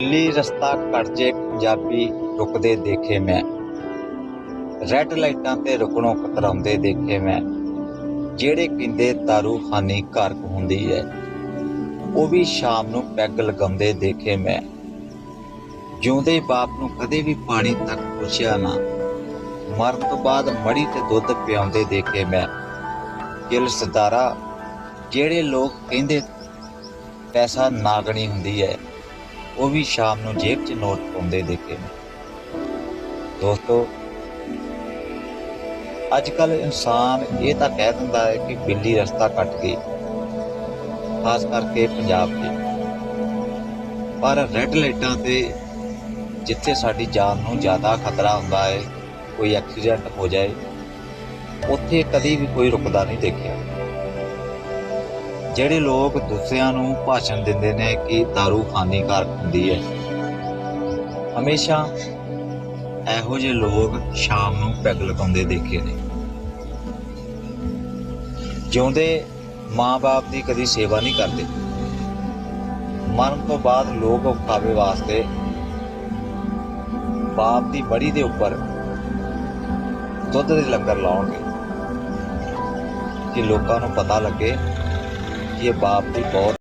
ਦਿੱਲੀ ਰਸਤਾ ਕੱਟ ਜੇ ਪੰਜਾਬੀ ਰੁਕਦੇ ਦੇਖੇ ਮੈਂ। ਰੈੱਡ ਲਾਈਟਾਂ ਤੇ ਰੁਕਣੋਂ ਕਤਰਾਉਂਦੇ ਦੇਖੇ ਮੈਂ। ਜਿਹੜੇ ਕਹਿੰਦੇ ਦਾਰੂ ਖਾਨੀ ਘਰ ਹੁੰਦੀ ਹੈ ਉਹ ਵੀ ਸ਼ਾਮ ਨੂੰ ਪੈਗ ਲਗਾਉਂਦੇ ਦੇਖੇ ਮੈਂ। ਜਿਉਂਦੇ ਬਾਪ ਨੂੰ ਕਦੇ ਵੀ ਪਾਣੀ ਤੱਕ ਪੁੱਛਿਆ ਨਾ। ਮਰਨ ਤੋਂ ਬਾਅਦ ਮੜੀ ਤੇ ਦੁੱਧ ਪਿਆਉਂਦੇ ਦੇਖੇ ਮੈਂ। ਕਿਲ ਸਦਾਰਾ ਜਿਹੜੇ ਲੋਕ ਕਹਿੰਦੇ ਪੈਸਾ ਨਾਗਣੀ ਹੁੰਦੀ ਹੈ ਉਹ ਵੀ ਸ਼ਾਮ ਨੂੰ ਜੇਬ 'ਚ ਨੋਟ ਪਾਉਂਦੇ ਦੇਖੇ। ਨੇ ਦੋਸਤੋ ਅੱਜ ਕੱਲ ਇਨਸਾਨ ਇਹ ਤਾਂ ਕਹਿ ਦਿੰਦਾ ਹੈ ਕਿ ਬਿੱਲੀ ਰਸਤਾ ਕੱਟ ਗਈ, ਖਾਸ ਕਰਕੇ ਪੰਜਾਬ 'ਚ ਪਰ ਰੈੱਡ ਲਾਈਟਾਂ ਤੇ ਜਿੱਥੇ ਸਾਡੀ ਜਾਨ ਨੂੰ ਜ਼ਿਆਦਾ ਖਤਰਾ ਹੁੰਦਾ ਹੈ, ਕੋਈ ਐਕਸੀਡੈਂਟ ਹੋ ਜਾਏ, ਉੱਥੇ ਕਦੀ ਵੀ ਕੋਈ ਰੁਕਦਾ ਨਹੀਂ ਦੇਖਿਆ। ਜਿਹੜੇ ਲੋਕ ਦੂਸਰਿਆਂ ਨੂੰ ਭਾਸ਼ਣ ਦਿੰਦੇ ਨੇ ਕਿ दारू ਹਾਨੀਕਾਰਕ ਹੁੰਦੀ ਹੈ। ਹਮੇਸ਼ਾ ਇਹੋ ਜਿਹੇ ਲੋਕ ਸ਼ਾਮ ਨੂੰ ਪੈਗ ਲਗਾਉਂਦੇ ਦੇਖੇ ਨੇ। ਜਿਉਂਦੇ ਮਾਂ-ਬਾਪ ਦੀ ਕਦੀ ਸੇਵਾ ਨਹੀਂ ਕਰਦੇ। ਮਰਨ ਤੋਂ ਬਾਅਦ ਲੋਕ ਉਪਾਵੇ ਵਾਸਤੇ ਬਾਪ ਦੀ ਬੜੀ ਦੇ ਉੱਪਰ ਦੁੱਧ ਦੇ ਲੰਗਰ ਲਾਉਣਗੇ। ਕਿ ਲੋਕਾਂ ਨੂੰ ਪਤਾ ਲੱਗੇ ਕਿ ਇਹ ਬਾਪ ਦੀ ਬਹੁਤ